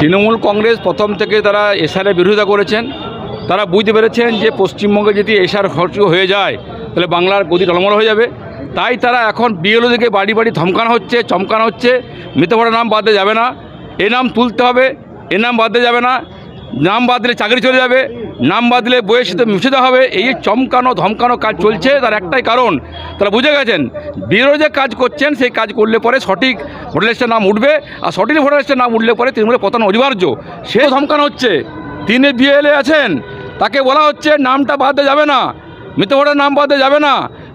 তৃণমূল কংগ্রেস প্রথম থেকে তারা এসআরের বিরোধিতা করেছেন। তারা বুঝতে পেরেছেন যে পশ্চিমবঙ্গে যদি এসআর খরচ হয়ে যায়, তাহলে বাংলার গতি টলমল হয়ে যাবে। তাই তারা এখন বিএলও বিএলওদেরকে বাড়ি বাড়ি ধমকানো হচ্ছে, চমকানো হচ্ছে। মৃতভরা নাম বাদে যাবে না। এ নাম তুলতে হবে, এ নাম বাদে যাবে না। নাম বাদ দিলে চাকরি চলে যাবে, নাম বাদলে দিলে বইয়ের সাথে হবে, এই চমকানো, ধমকানো কাজ চলছে, তার একটাই কারণ তারা বুঝে গেছেন, বিরোধী যে কাজ করছেন, সেই কাজ করলে পরে সঠিক ভোটার লিস্টের নাম উঠবে, আর সঠিক ভোটার লিস্টের নাম উঠলে পরে তৃণমূলের পতন অনিবার্য। সে ধমকানো হচ্ছে, তিনি বিএলএ আছেন, তাকে বলা হচ্ছে, নামটা বাদ দেওয়া যাবে না, মৃত ভোটার নাম বাদ দেওয়া যাবে না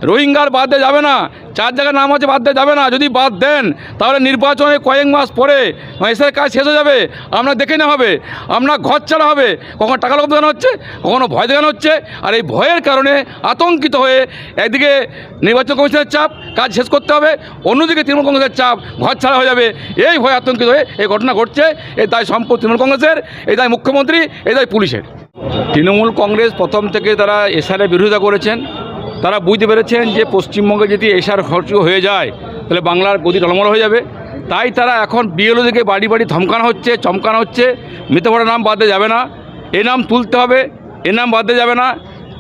রোহিঙ্গার বাদ দেওয়া যাবে না। চার জায়গায় নাম আছে বাদ দেওয়া যাবে না। যদি বাদ দেন, তাহলে নির্বাচনে কয়েক মাস পরে এসের কাজ শেষ হয়ে যাবে। আমরা দেখে নেওয়া হবে। আপনার ঘর ছাড়া হবে। কখনো টাকা লোক দেখানো হচ্ছে, কখনো ভয় দেখানো হচ্ছে। আর এই ভয়ের কারণে আতঙ্কিত হয়ে একদিকে নির্বাচন কমিশনের চাপ, কাজ শেষ করতে হবে। অন্যদিকে তৃণমূল কংগ্রেসের চাপ ঘর ছাড়া হয়ে যাবে। এই ভয় আতঙ্কিত হয়ে এই ঘটনা ঘটছে। এই দায় সম্পদ তৃণমূল কংগ্রেসের এই দায় মুখ্যমন্ত্রী এই দায় পুলিশের। তৃণমূল কংগ্রেস প্রথম থেকে তারা এসআরের বিরোধিতা করেছেন। তারা বুঝতে পেরেছেন যে পশ্চিমবঙ্গে যদি এসআর খরচ হয়ে যায়, তাহলে বাংলার গতি টলমল হয়ে যাবে। তাই তারা এখন বিএলও বিএলওদেরকে বাড়ি বাড়ি ধমকানো হচ্ছে, চমকানো হচ্ছে। মৃতভরা নাম বাদ যাবে না। এ নাম তুলতে হবে, এ নাম বাদ যাবে না।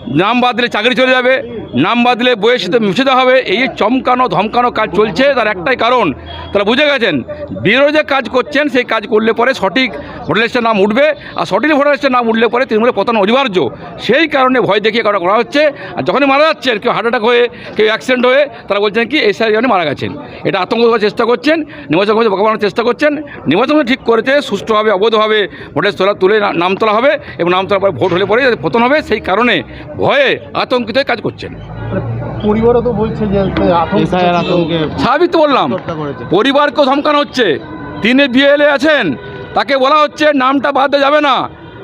নাম বাদলে চাকরি চলে যাবে। নাম বাদলে দিলে বইয়ের সাথে দেওয়া হবে। এই চমকানো, ধমকানো কাজ চলছে, তার একটাই কারণ, তারা বুঝে গেছেন, বিরোধী যে কাজ করছেন, সেই কাজ করলে পরে সঠিক ভোটার লিস্টের নাম উঠবে আর সঠিক ভোটার লিস্টের নাম উঠলে পরে তৃণমূলের পতন অনিবার্য। সেই কারণে ভয় দেখিয়ে করা করা হচ্ছে। আর যখনই মারা যাচ্ছেন কেউ হার্ট অ্যাটাক হয়ে কেউ অ্যাক্সিডেন্ট হয়ে তারা বলছেন কি এই সারি জন্য মারা গেছেন। এটা আতঙ্ক করার চেষ্টা করছেন নির্বাচন কমিশন বকাবানোর চেষ্টা করছেন। নির্বাচন ঠিক করেছে সুষ্ঠুভাবে অবৈধভাবে ভোটের তোলা তুলে নাম তোলা হবে এবং নাম তোলার পরে ভোট হলে পরে পতন হবে সেই কারণে ভয়ে আতঙ্কিত হয়ে কাজ করছেন। পরিবারও তো বলছে যে আতঙ্ক স্বাভাবিক তো বললাম পরিবারকেও ধমকানো হচ্ছে। তিনি বিএলএ আছেন তাকে বলা হচ্ছে নামটা বাদ যাবে না।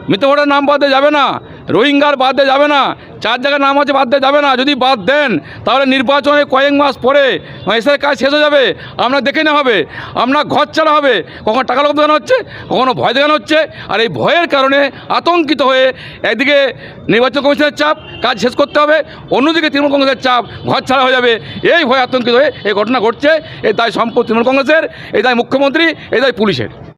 মৃত ভোটার নাম বাদ যাবে না। রোহিঙ্গার বাদ যাবে না। চার জায়গায় নাম আছে বাদ যাবে না। যদি বাদ দেন, তাহলে নির্বাচনে কয়েক মাস পরে এসের কাজ শেষ হয়ে যাবে। আমরা দেখে নেওয়া হবে। আপনার ঘর ছাড়া হবে। কখনো টাকা লোক দেখানো হচ্ছে, কখনো ভয় দেখানো হচ্ছে। আর এই ভয়ের কারণে আতঙ্কিত হয়ে একদিকে নির্বাচন কমিশনের চাপ, কাজ শেষ করতে হবে। অন্যদিকে তৃণমূল কংগ্রেসের চাপ ঘর ছাড়া হয়ে যাবে। এই ভয় আতঙ্কিত হয়ে এই ঘটনা ঘটছে। এই দায় সম্পদ তৃণমূল কংগ্রেসের এই দায় মুখ্যমন্ত্রী এই দায় পুলিশের।